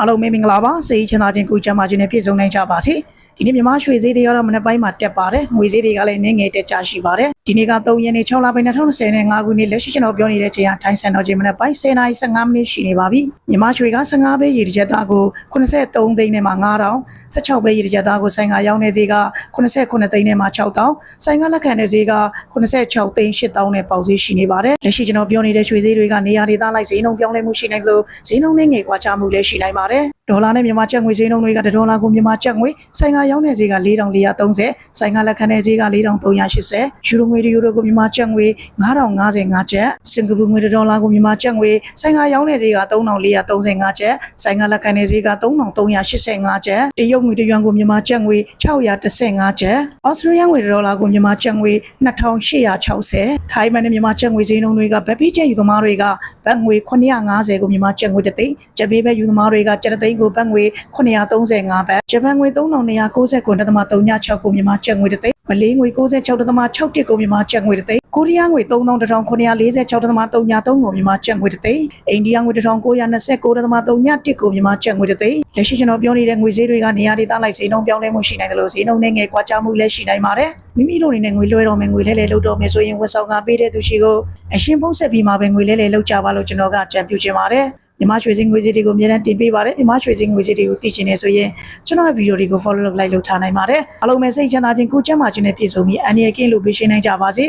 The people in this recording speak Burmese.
အားလုံးမင်္ဂလာပါစေချင်သာခြင်းကိုချမ်းသာခြင်းနဲ့ပြည့်စုံနိုင်ကြပါစေဒီနေ့မြန်မာရွှေဈေးတွေကတော့မနေ့ပိုင်းမှာတက်ပါတယ်ငွေဈေးတွေကလည်းနည်းငယ်တက်ကြရှိပါတယ်ဒီနေ့က3ရက်နေ့6လပိုင်း2020နဲ့5ခုနှစ်လက်ရှိကျွန်တော်ပြောနေတဲ့ချိန်ကထိုင်းစံတော်ချိန်မနေ့ပိုင်း10:15မိနစ်ရှိနေပါပြီမြန်မာရွှေက15ပဲရေတစ်ချက်သားကို83သိန်းနဲ့မှ9000 16ပဲရေတစ်ချက်သားကိုဆိုင်ကရောင်းနေဈေးက89သိန်းနဲ့မှ6000ဆိုင်ကလက်ခံတဲ့ဈေးက86သိန်း8000နဲ့ပေါက်ဈေးရှိနေပါတယ်လက်ရှိကျွန်တော်ပြောနေတဲ့ရွှေဈေးတွေကနေရာဒေသလိုက်ဈေးနှုန်းပြောင်းလဲမှုရှိနိုင်သလိုဈေးနှုန်းနဲ့ငွေကွာခြားမှုလည်းရှိနိုင်ပါတယ် ဒေါ်လာနဲ့မြန်မာကျပ်ငွေဈေးနှုန်းတွေကဒေါ်လာကိုမြန်မာကျပ်ငွေဆိုင်ကရောင်းတဲ့ဈေးက4430ဆိုင်ကလက်ခံတဲ့ဈေးက4380ယူရိုငွေတယူရိုကိုမြန်မာကျပ်ငွေ9055ကျပ်စင်ကာပူငွေဒေါ်လာကိုမြန်မာကျပ်ငွေဆိုင်ကရောင်းတဲ့ဈေးက3435ကျပ်ဆိုင်ကလက်ခံတဲ့ဈေးက3385ကျပ်တရုတ်ငွေတယွမ်ကိုမြန်မာကျပ်ငွေ615ကျပ်ဩစတြေးလျငွေဒေါ်လာကိုမြန်မာကျပ်ငွေ2860ထိုင်းမန်နဲ့မြန်မာကျပ်ငွေဈေးနှုန်းတွေကဗက်ပီကျပ်ယူသမားတွေကဘတ်ငွေ950ကိုမြန်မာကျပ်ငွေတစ်သိန်းကျပ်ပေးပဲယူသမားတွေကကျပ်တစ်သိန်းကိုဘတ်ငွေ935ဘတ်ဂျပန်ငွေ3299.36ကိုမြန်မာကျပ်ငွေတစ်သိန်းမလေးငွေ96.61ကိုမြန်မာကျပ်ငွေတစ်သိန်းကိုရီးယားငွေ3946.43ကိုမြန်မာကျပ်ငွေတစ်သိန်းအိန္ဒိယငွေ1929.31ကိုမြန်မာကျပ်ငွေတစ်သိန်းလက်ရှိကျွန်တော်ပြောနေတဲ့ငွေဈေးတွေကနေရာဒေသလိုက်ဈေးနှုန်းပြောင်းလဲမှုရှိနိုင်တယ်လို့ဈေးနှုန်းနဲ့ငယ်ကွာခြားမှုလည်းရှိနိုင်ပါတယ်မိမိတို့အနေနဲ့ငွေလွှဲတော်မယ်ငွေလဲလဲလုပ်တော်မယ်ဆိုရင်ဝန်ဆောင်ကပေးတဲ့သူရှိကိုအရှင်ဖုံးဆက်ပြီးမှပဲငွေလဲလဲလုပ်ကြပါလို့ကျွန်တော်ကအကြံပြုချင်ပါတယ် မြန်မာရွှေစင်းငွေစည်းတွေကိုအများနဲ့တင်ပေးပါတယ်မြန်မာရွှေစင်းငွေစည်းတွေကိုသိချင်နေဆိုရင်ကျွန်တော်ရဲ့ဗီဒီယိုတွေကို follow လုပ်လိုက်လုပ်ထားနိုင်ပါတယ်အားလုံးပဲစိတ်ချမ်းသာခြင်းကိုယ်ကျန်းမာခြင်းနဲ့ပြည့်စုံပြီးအန္တရာယ်ကင်းလို့ပေးရှင်းနိုင်ကြပါစေ